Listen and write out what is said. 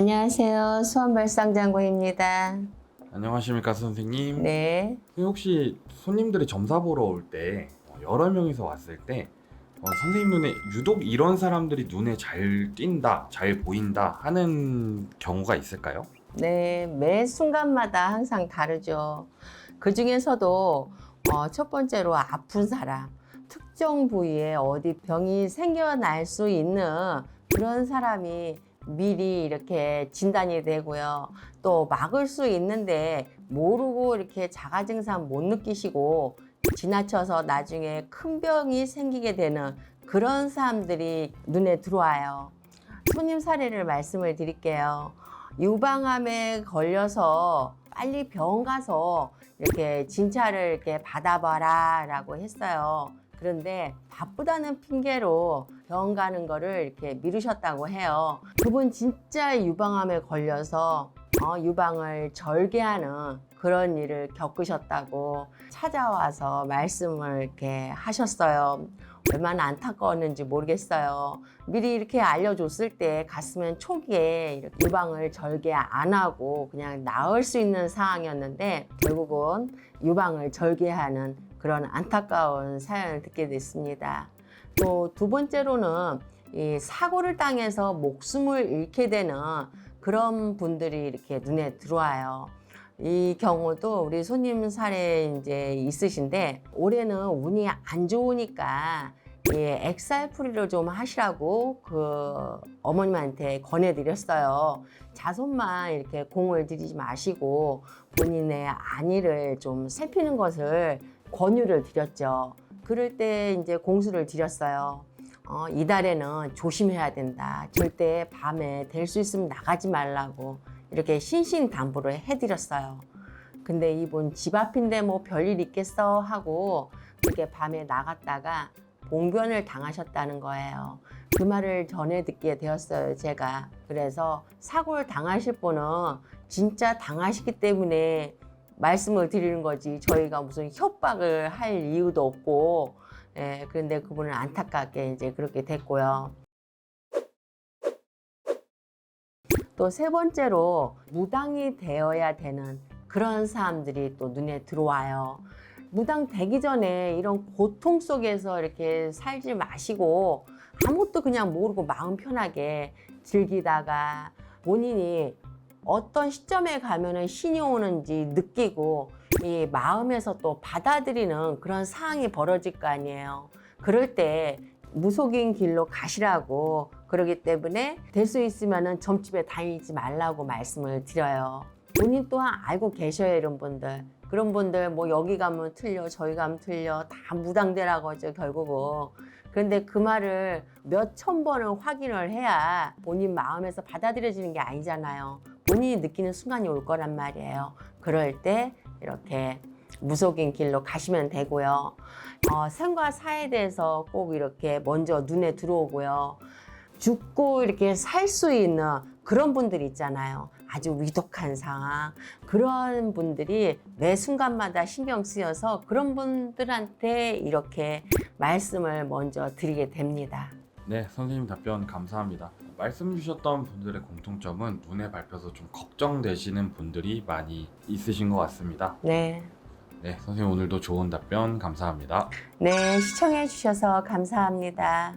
안녕하세요. 수원발상장고입니다. 안녕하십니까 선생님. 네. 선생님, 혹시 손님들이 점사 보러 올 때 여러 명이서 왔을 때 어, 선생님 눈에 유독 이런 사람들이 눈에 잘 띈다, 잘 보인다 하는 경우가 있을까요? 네. 매 순간마다 항상 다르죠. 그 중에서도 어, 첫 번째로 아픈 사람, 특정 부위에 어디 병이 생겨날 수 있는 그런 사람이 미리 이렇게 진단이 되고요. 또 막을 수 있는데 모르고 이렇게 자가 증상 못 느끼시고 지나쳐서 나중에 큰 병이 생기게 되는 그런 사람들이 눈에 들어와요. 손님 사례를 말씀을 드릴게요. 유방암에 걸려서 빨리 병원 가서 이렇게 진찰을 이렇게 받아봐라 라고 했어요. 그런데 바쁘다는 핑계로 병원 가는 거를 이렇게 미루셨다고 해요. 그분 진짜 유방암에 걸려서 어, 유방을 절개하는 그런 일을 겪으셨다고 찾아와서 말씀을 이렇게 하셨어요. 얼마나 안타까웠는지 모르겠어요. 미리 이렇게 알려줬을 때 갔으면 초기에 이렇게 유방을 절개 안 하고 그냥 나을 수 있는 상황이었는데 결국은 유방을 절개하는 그런 안타까운 사연을 듣게 됐습니다. 또 두 번째로는 이 사고를 당해서 목숨을 잃게 되는 그런 분들이 이렇게 눈에 들어와요. 이 경우도 우리 손님 사례 이제 있으신데 올해는 운이 안 좋으니까 이 엑살풀이를 좀 하시라고 그 어머님한테 권해드렸어요. 자손만 이렇게 공을 들이지 마시고 본인의 안위를 좀 살피는 것을 권유를 드렸죠. 그럴 때 이제 공수를 드렸어요. 어, 이달에는 조심해야 된다. 절대 밤에 될 수 있으면 나가지 말라고 이렇게 신신당부를 해드렸어요. 근데 이분 집 앞인데 뭐 별일 있겠어 하고 그렇게 밤에 나갔다가 봉변을 당하셨다는 거예요. 그 말을 전해 듣게 되었어요, 제가. 그래서 사고를 당하실 분은 진짜 당하시기 때문에 말씀을 드리는 거지 저희가 무슨 협박을 할 이유도 없고 예, 그런데 그분은 안타깝게 이제 그렇게 됐고요. 또 세 번째로 무당이 되어야 되는 그런 사람들이 또 눈에 들어와요. 무당 되기 전에 이런 고통 속에서 이렇게 살지 마시고 아무것도 그냥 모르고 마음 편하게 즐기다가 본인이 어떤 시점에 가면은 신이 오는지 느끼고 이 마음에서 또 받아들이는 그런 상황이 벌어질 거 아니에요. 그럴 때 무속인 길로 가시라고 그러기 때문에 될 수 있으면은 점집에 다니지 말라고 말씀을 드려요. 본인 또한 알고 계셔요, 이런 분들. 그런 분들 뭐 여기 가면 틀려, 저기 가면 틀려, 다 무당되라고 하죠, 결국은. 그런데 그 말을 몇 천 번을 확인을 해야 본인 마음에서 받아들여지는 게 아니잖아요. 본인이 느끼는 순간이 올 거란 말이에요. 그럴 때 이렇게 무속인 길로 가시면 되고요. 어, 생과 사에 대해서 꼭 이렇게 먼저 눈에 들어오고요. 죽고 이렇게 살 수 있는 그런 분들 있잖아요. 아주 위독한 상황. 그런 분들이 매 순간마다 신경 쓰여서 그런 분들한테 이렇게 말씀을 먼저 드리게 됩니다. 네, 선생님 답변 감사합니다. 말씀 주셨던 분들의 공통점은 눈에 밟혀서 좀 걱정되시는 분들이 많이 있으신 것 같습니다. 네. 네, 선생님 오늘도 좋은 답변 감사합니다. 네, 시청해 주셔서 감사합니다.